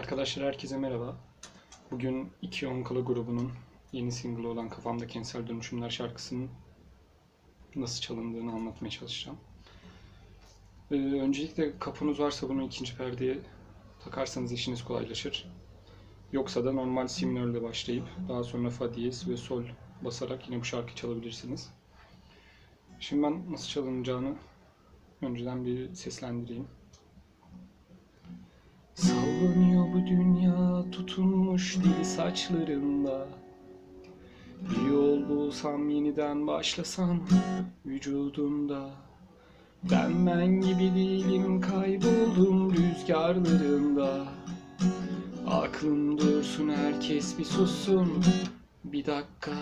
Arkadaşlar herkese merhaba. Bugün iki Onkala grubunun yeni single'ı olan Kafamda Kentsel Dönüşümler şarkısının nasıl çalındığını anlatmaya çalışacağım. Ee, öncelikle kapunuz varsa bunu ikinci perdeye takarsanız işiniz kolaylaşır. Yoksa da normal si minörle başlayıp daha sonra fa diyez ve sol basarak yine bu şarkıyı çalabilirsiniz. Şimdi ben nasıl çalınacağını önceden bir seslendireyim. Bu dünya tutunmuş dili saçlarında. Bir yol bulsam yeniden başlasam vücudumda. Ben ben gibi değilim kayboldum rüzgarlarında. Aklım dursun herkes bir sussun. Bir dakika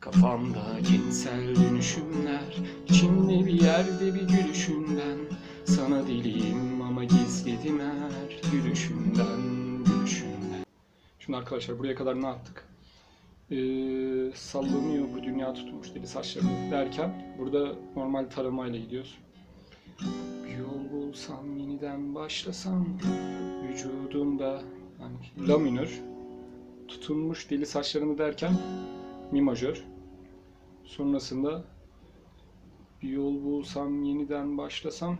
Kafamda cinsel dönüşümler. İçimde bir yerde bir gülüşünden Sana deliyim ama gizledim her gülüşünden Şimdi arkadaşlar buraya kadar ne yaptık? Ee, sallanıyor bu dünya tutmuş deli saçlarını derken burada normal taramayla gidiyoruz. Bir yol bulsam yeniden başlasam vücudumda yani la minör tutunmuş deli saçlarını derken mi majör. Sonrasında bir yol bulsam yeniden başlasam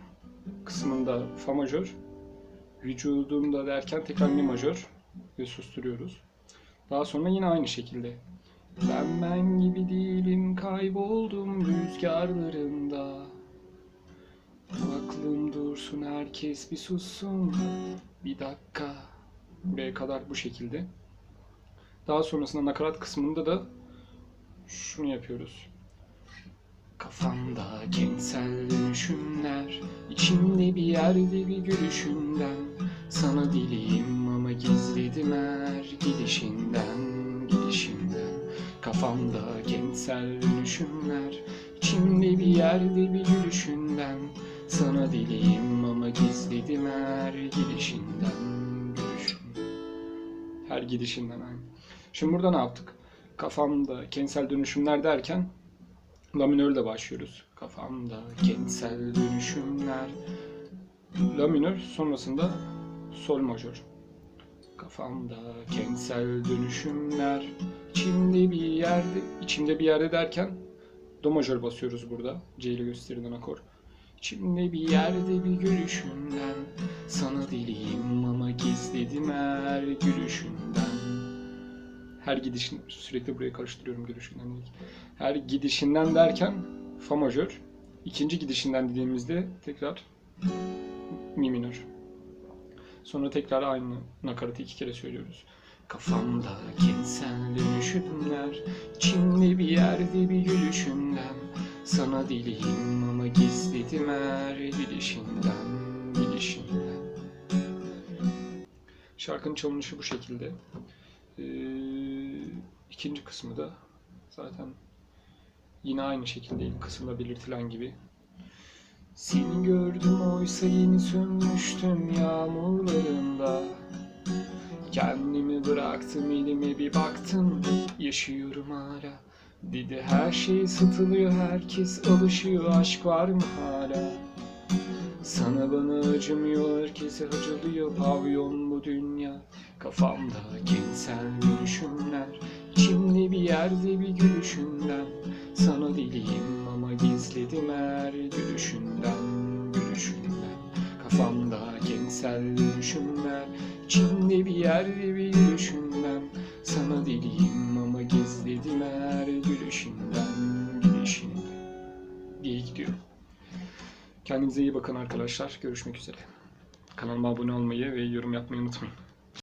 kısmında fa majör. Vücudumda derken tekrar mi majör ve susturuyoruz. Daha sonra yine aynı şekilde. Ben ben gibi değilim kayboldum rüzgarlarında. Aklım dursun herkes bir sussun bir dakika. Buraya kadar bu şekilde. Daha sonrasında nakarat kısmında da şunu yapıyoruz. Kafamda kentsel dönüşümler içimde bir yerde bir gülüşünden Sana diliyim ama her gidişinden gidişinden Kafamda kentsel dönüşümler içimde bir yerde bir gülüşünden Sana diliyim ama gizledim her gidişinden gülüşünden Her gidişinden aynı. Şimdi burada ne yaptık? Kafamda kentsel dönüşümler derken La minörle başlıyoruz. Kafamda kentsel dönüşümler. La minör sonrasında sol majör. Kafamda kentsel dönüşümler. İçimde bir yerde, içimde bir yerde derken do majör basıyoruz burada. C ile gösterilen akor. İçimde bir yerde bir gülüşünden Sana deliyim ama gizledim her gülüşünden her gidişin sürekli burayı karıştırıyorum görüşünden değil. Her gidişinden derken fa majör. İkinci gidişinden dediğimizde tekrar mi minör. Sonra tekrar aynı nakaratı iki kere söylüyoruz. Kafamda kentsel dönüşümler içimde bir yerde bir gülüşünden Sana deliyim ama gizledim her gidişinden Gidişinden Şarkının çalınışı bu şekilde. Ee, ikinci kısmı da zaten yine aynı şekilde ilk kısımda belirtilen gibi. Seni gördüm oysa yeni sönmüştüm yağmurlarında. Kendimi bıraktım elime bir baktım yaşıyorum hala. Dedi her şey satılıyor herkes alışıyor aşk var mı hala? Sana bana acımıyor, herkese acılıyor pavyon bu dünya. Kafamda kentsel dönüşümler içimde bir yerde bir gülüşünden Sana deliyim ama gizledim her gülüşünden Gülüşünden Kafamda kentsel dönüşümler içimde bir yerde bir gülüşünden Sana deliyim ama gizledim her gülüşünden Gülüşünden diye gidiyor. Kendinize iyi bakın arkadaşlar. Görüşmek üzere. Kanalıma abone olmayı ve yorum yapmayı unutmayın.